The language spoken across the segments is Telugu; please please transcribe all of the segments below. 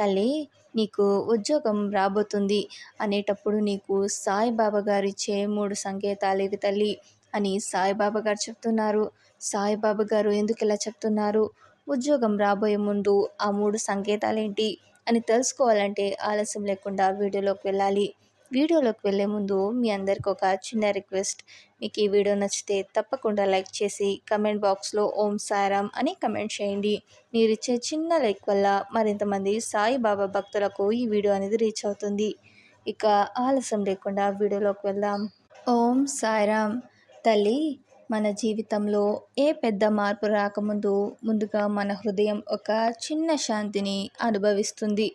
తల్లి నీకు ఉద్యోగం రాబోతుంది. అనేటప్పుడు నీకు సాయిబాబా గారు ఇచ్చే మూడు సంకేతాలు ఇవి తల్లి అని సాయిబాబా గారు చెప్తున్నారు. సాయిబాబా గారు ఎందుకు ఇలా చెప్తున్నారు? ఉద్యోగం రాబోయే ముందు ఆ మూడు సంకేతాలు ఏంటి అని తెలుసుకోవాలంటే ఆలస్యం లేకుండా వీడియోలోకి వెళ్ళాలి. వీడియోలోకి వెళ్ళే ముందు మీ అందరికి ఒక చిన్న రిక్వెస్ట్. మీకు ఈ వీడియో నచ్చితే తప్పకుండా లైక్ చేసి కమెంట్ బాక్స్లో ఓం సారామ్ అని కమెంట్ చేయండి. మీరు ఇచ్చే చిన్న లైక్ వల్ల మరింతమంది సాయిబాబా భక్తులకు ఈ వీడియో అనేది రీచ్ అవుతుంది. ఇక ఆలస్యం లేకుండా వీడియోలోకి వెళ్దాం. ఓం సాయిరామ్ తల్లి మన జీవితంలో ఏ పెద్ద మార్పు రాకముందు ముందుగా మన హృదయం ఒక చిన్న శాంతిని అనుభవిస్తుంది.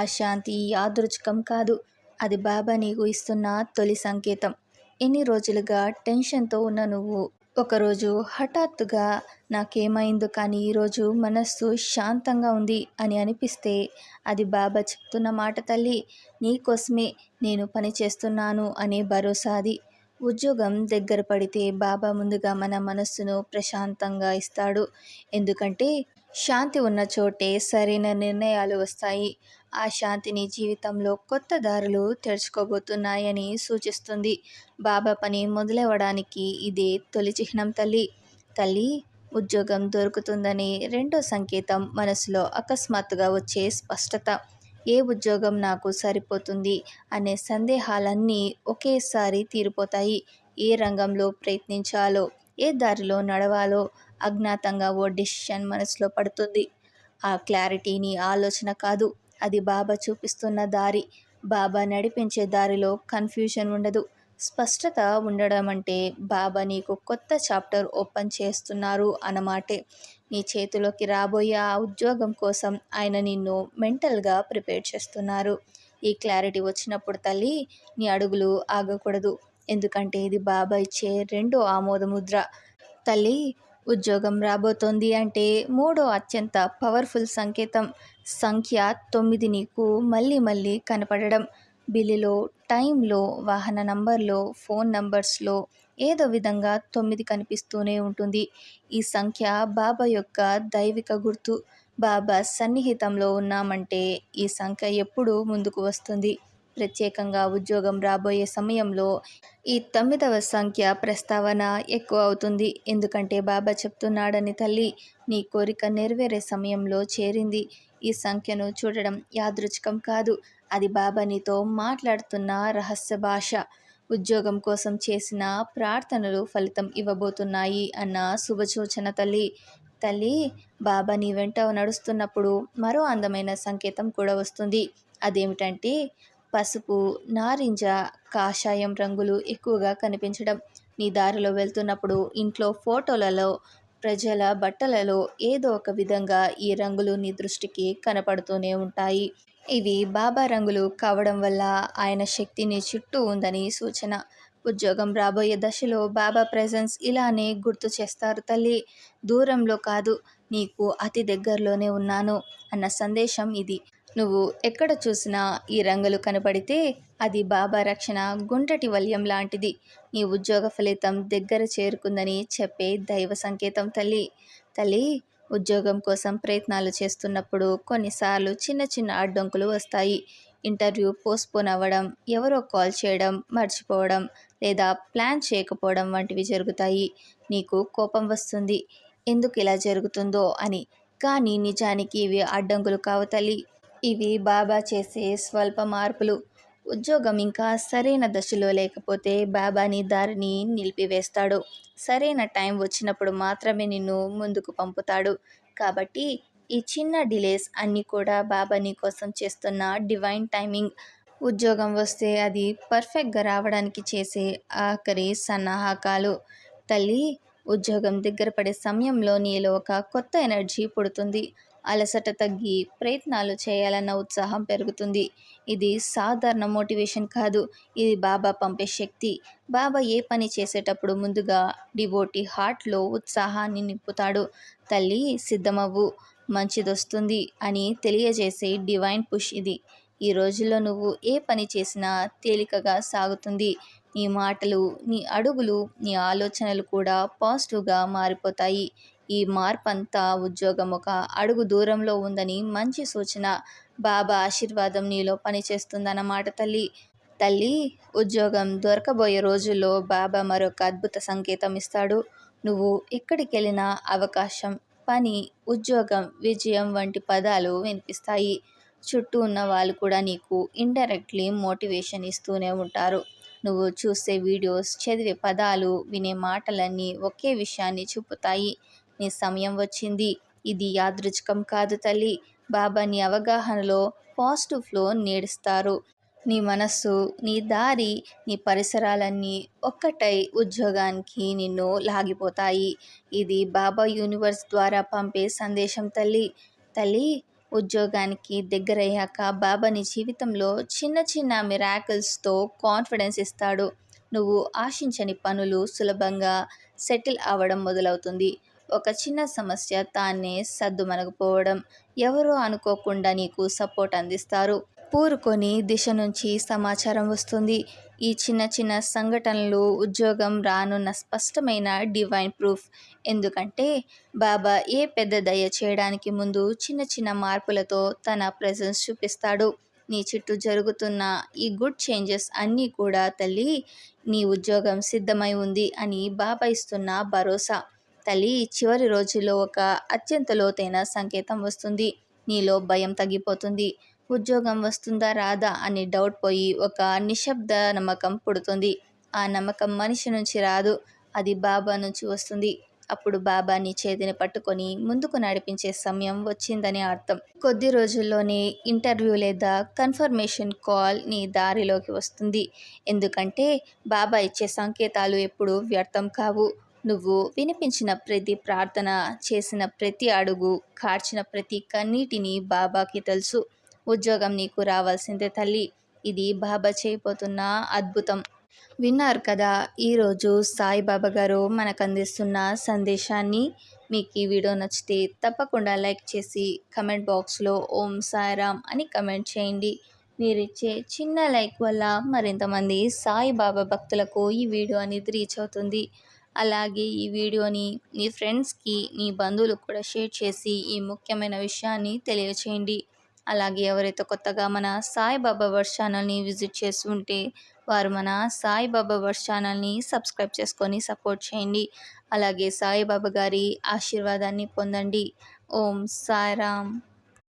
ఆ శాంతి యాదృచ్ఛికం కాదు. అది బాబా నీకు ఇస్తున్న తొలి సంకేతం. ఎన్ని రోజులుగా టెన్షన్తో ఉన్న నువ్వు. ఒకరోజు హఠాత్తుగా నాకేమైందో కానీ ఈరోజు మనస్సు శాంతంగా ఉంది అని అనిపిస్తే అది బాబా చెప్తున్న మాట తల్లి. నీకోసమే నేను పని చేస్తున్నాను అనే భరోసా అది. ఉద్యోగం దగ్గర పడితే బాబా ముందుగా మన మనస్సును ప్రశాంతంగా ఇస్తాడు. ఎందుకంటే శాంతి ఉన్న చోటే సరైన నిర్ణయాలు వస్తాయి. ఆ శాంతిని జీవితంలో కొత్త దారులు తెరుచుకోబోతున్నాయని సూచిస్తుంది. బాబా పని మొదలవ్వడానికి ఇదే తొలి చిహ్నం తల్లి. తల్లి ఉద్యోగం దొరుకుతుందని రెండో సంకేతం మనసులో అకస్మాత్తుగా వచ్చే స్పష్టత. ఏ ఉద్యోగం నాకు సరిపోతుంది అనే సందేహాలన్నీ ఒకేసారి తీరిపోతాయి. ఏ రంగంలో ప్రయత్నించాలో ఏ దారిలో నడవాలో అజ్ఞాతంగా ఓ డెసిషన్ మనసులో పడుతుంది. ఆ క్లారిటీని ఆలోచన కాదు. అది బాబా చూపిస్తున్న దారి. బాబా నడిపించే దారిలో కన్ఫ్యూషన్ ఉండదు. స్పష్టత ఉండడం అంటే బాబా నీకు కొత్త చాప్టర్ ఓపెన్ చేస్తున్నారు అన్నమాటే. నీ చేతిలోకి రాబోయే ఆ ఉద్యోగం కోసం ఆయన నిన్ను మెంటల్గా ప్రిపేర్ చేస్తున్నారు. ఈ క్లారిటీ వచ్చినప్పుడు తల్లి నీ అడుగులు ఆగకూడదు. ఎందుకంటే ఇది బాబా ఇచ్చే రెండో ఆమోద ముద్ర తల్లి ఉద్యోగం రాబోతోంది అంటే మూడో అత్యంత పవర్ఫుల్ సంకేతం. సంఖ్య తొమ్మిది నీకు మళ్ళీ మళ్ళీ కనపడడం. బిల్లులో టైంలో వాహన నంబర్లో ఫోన్ నంబర్స్లో ఏదో విధంగా తొమ్మిది కనిపిస్తూనే ఉంటుంది. ఈ సంఖ్య బాబా యొక్క దైవిక గుర్తు. బాబా సన్నిహితంలో ఉన్నామంటే ఈ సంఖ్య ఎప్పుడూ ముందుకు వస్తుంది. ప్రత్యేకంగా ఉద్యోగం రాబోయే సమయంలో ఈ తొమ్మిదవ సంఖ్య ప్రస్తావన ఎక్కువ అవుతుంది. ఎందుకంటే బాబా చెప్తున్నాడని తల్లి నీ కోరిక నెరవేరే సమయంలో చేరింది. ఈ సంఖ్యను చూడడం యాదృచ్ఛికం కాదు. అది బాబా నీతో మాట్లాడుతున్న రహస్య భాష. ఉద్యోగం కోసం చేసిన ప్రార్థనలు ఫలితం ఇవ్వబోతున్నాయి అన్న శుభసూచన తల్లి. తల్లి బాబా నీ వెంట నడుస్తున్నప్పుడు మరో అందమైన సంకేతం కూడా వస్తుంది. అదేమిటంటే పసుపు నారింజ కాషాయం రంగులు ఎక్కువగా కనిపించడం. నీ దారిలో వెళ్తున్నప్పుడు ఇంట్లో ఫోటోలలో ప్రజల బట్టలలో ఏదో ఒక విధంగా ఈ రంగులు నీ దృష్టికి కనపడుతూనే ఉంటాయి. ఇవి బాబా రంగులు కావడం వల్ల ఆయన శక్తిని చుట్టూ ఉందని సూచన. ఉద్యోగం రాబోయే దశలో బాబా ప్రెజెన్స్ ఇలానే గుర్తు చేస్తారు తల్లి. దూరంలో కాదు నీకు అతి దగ్గరలోనే ఉన్నాను అన్న సందేశం ఇది. నువ్వు ఎక్కడ చూసినా ఈ రంగులు కనపడితే అది బాబా రక్షణ గుంటటి వల్యం లాంటిది. నీ ఉద్యోగ ఫలితం దగ్గర చేరుకుందని చెప్పే దైవ సంకేతం తల్లి. తల్లి ఉద్యోగం కోసం ప్రయత్నాలు చేస్తున్నప్పుడు కొన్నిసార్లు చిన్న చిన్న అడ్డంకులు వస్తాయి. ఇంటర్వ్యూ పోస్ట్పోన్ అవ్వడం ఎవరో కాల్ చేయడం మర్చిపోవడం లేదా ప్లాన్ చేయకపోవడం వంటివి జరుగుతాయి. నీకు కోపం వస్తుంది. ఎందుకు ఇలా జరుగుతుందో అని. కానీ నిజానికి ఇవి అడ్డంకులు కావు తల్లి. ఇవి బాబా చేసే స్వల్ప మార్పులు. ఉద్యోగం ఇంకా సరైన దశలో లేకపోతే బాబాని దారిని నిలిపివేస్తాడు. సరైన టైం వచ్చినప్పుడు మాత్రమే నిన్ను ముందుకు పంపుతాడు. కాబట్టి ఈ చిన్న డిలేస్ అన్నీ కూడా బాబా నీ కోసం చేస్తున్న డివైన్ టైమింగ్. ఉద్యోగం వస్తే అది పర్ఫెక్ట్గా రావడానికి చేసే ఆఖరి సన్నాహకాలు. తల్లి ఉద్యోగం దగ్గర పడే సమయంలో నీలో ఒక కొత్త ఎనర్జీ పుడుతుంది. అలసట తగ్గి ప్రయత్నాలు చేయాలన్న ఉత్సాహం పెరుగుతుంది. ఇది సాధారణ మోటివేషన్ కాదు. ఇది బాబా పంపే శక్తి. బాబా ఏ పని చేసేటప్పుడు ముందుగా డివోటి హార్ట్లో ఉత్సాహాన్ని నింపుతాడు. తల్లి సిద్ధమవ్వు. మంచిదొస్తుంది అని తెలియజేసే డివైన్ పుష్ ఇది. ఈ రోజుల్లో నువ్వు ఏ పని చేసినా తేలికగా సాగుతుంది. నీ మాటలు నీ అడుగులు నీ ఆలోచనలు కూడా పాజిటివ్గా మారిపోతాయి. ఈ మార్పు అంతా ఉద్యోగం ఒక అడుగు దూరంలో ఉందని మంచి సూచన. బాబా ఆశీర్వాదం నీలో పనిచేస్తుందన్నమాట తల్లి. తల్లి ఉద్యోగం దొరకబోయే రోజుల్లో బాబా మరొక అద్భుత సంకేతం ఇస్తాడు. నువ్వు ఎక్కడికి వెళ్ళినా అవకాశం పని ఉద్యోగం విజయం వంటి పదాలు వినిపిస్తాయి. చుట్టూ ఉన్న వాళ్ళు కూడా నీకు ఇండైరెక్ట్లీ మోటివేషన్ ఇస్తూనే ఉంటారు. నువ్వు చూసే వీడియోస్ చదివే పదాలు వినే మాటలన్నీ ఒకే విషయాన్ని చూపుతాయి. నీ సమయం వచ్చింది. ఇది యాదృచ్ఛికం కాదు తల్లి. బాబా నీ అవగాహనలో పాజిటివ్ ఫ్లో నేడుస్తారు. నీ మనస్సు నీ దారి నీ పరిసరాలన్నీ ఒక్కటై ఉద్యోగానికి నిన్ను లాగిపోతాయి. ఇది బాబా యూనివర్స్ ద్వారా పంపే సందేశం తల్లి. తల్లి ఉద్యోగానికి దగ్గరయ్యాక బాబా నీ జీవితంలో చిన్న చిన్న మిరాకిల్స్తో కాన్ఫిడెన్స్ ఇస్తాడు. నువ్వు ఆశించని పనులు సులభంగా సెటిల్ అవ్వడం మొదలవుతుంది. ఒక చిన్న సమస్య తానే సర్దుమనకపోవడం ఎవరో అనుకోకుండా నీకు సపోర్ట్ అందిస్తారు. పూరుకొని దిశ నుంచి సమాచారం వస్తుంది. ఈ చిన్న చిన్న సంఘటనలు ఉద్యోగం రానున్న స్పష్టమైన డివైన్ ప్రూఫ్ ఎందుకంటే బాబా ఏ పెద్ద దయ చేయడానికి ముందు చిన్న చిన్న మార్పులతో తన ప్రెజెన్స్ చూపిస్తాడు. నీ చుట్టూ జరుగుతున్న ఈ గుడ్ చేంజెస్ అన్నీ కూడా తల్లి నీ ఉద్యోగం సిద్ధమై ఉంది అని బాబా ఇస్తున్న భరోసా. తల్లి చివరి రోజుల్లో ఒక అత్యంత లోతైన సంకేతం వస్తుంది. నీలో భయం తగ్గిపోతుంది. ఉద్యోగం వస్తుందా రాదా అని డౌట్ పోయి ఒక నిశ్శబ్ద నమ్మకం పుడుతుంది. ఆ నమ్మకం మనిషి నుంచి రాదు. అది బాబా నుంచి వస్తుంది. అప్పుడు బాబా నీ చేతిని పట్టుకొని ముందుకు నడిపించే సమయం వచ్చిందని అర్థం. కొద్ది రోజుల్లోనే ఇంటర్వ్యూ లేదా కన్ఫర్మేషన్ కాల్ నీ దారిలోకి వస్తుంది. ఎందుకంటే బాబా ఇచ్చే సంకేతాలు ఎప్పుడూ వ్యర్థం కావు. నువ్వు వినిపించిన ప్రతి ప్రార్థన చేసిన ప్రతి అడుగు కార్చిన ప్రతి కన్నీటిని బాబాకి తెలుసు. ఉద్యోగం నీకు రావాల్సిందే తల్లి. ఇది బాబా చేయబోతున్న అద్భుతం. విన్నారు కదా ఈరోజు సాయిబాబా గారు మనకు అందిస్తున్న సందేశాన్ని. మీకు ఈ వీడియో నచ్చితే తప్పకుండా లైక్ చేసి కమెంట్ బాక్స్లో ఓం సాయిరామ్ అని కమెంట్ చేయండి. మీరిచ్చే చిన్న లైక్ వల్ల మరింతమంది సాయిబాబా భక్తులకు ఈ వీడియో అనేది రీచ్ అవుతుంది. అలాగే ఈ వీడియోని మీ ఫ్రెండ్స్కి మీ బంధువులకు కూడా షేర్ చేసి ఈ ముఖ్యమైన విషయాన్ని తెలియచేయండి. అలాగే ఎవరైతే కొత్తగా మన సాయిబాబా వర్ష్ ఛానల్ని విజిట్ ఉంటే వారు మన సాయిబాబా వర్ష్ ఛానల్ని సబ్స్క్రైబ్ చేసుకొని సపోర్ట్ చేయండి. అలాగే సాయిబాబా గారి ఆశీర్వాదాన్ని పొందండి. ఓం సాయిరామ్.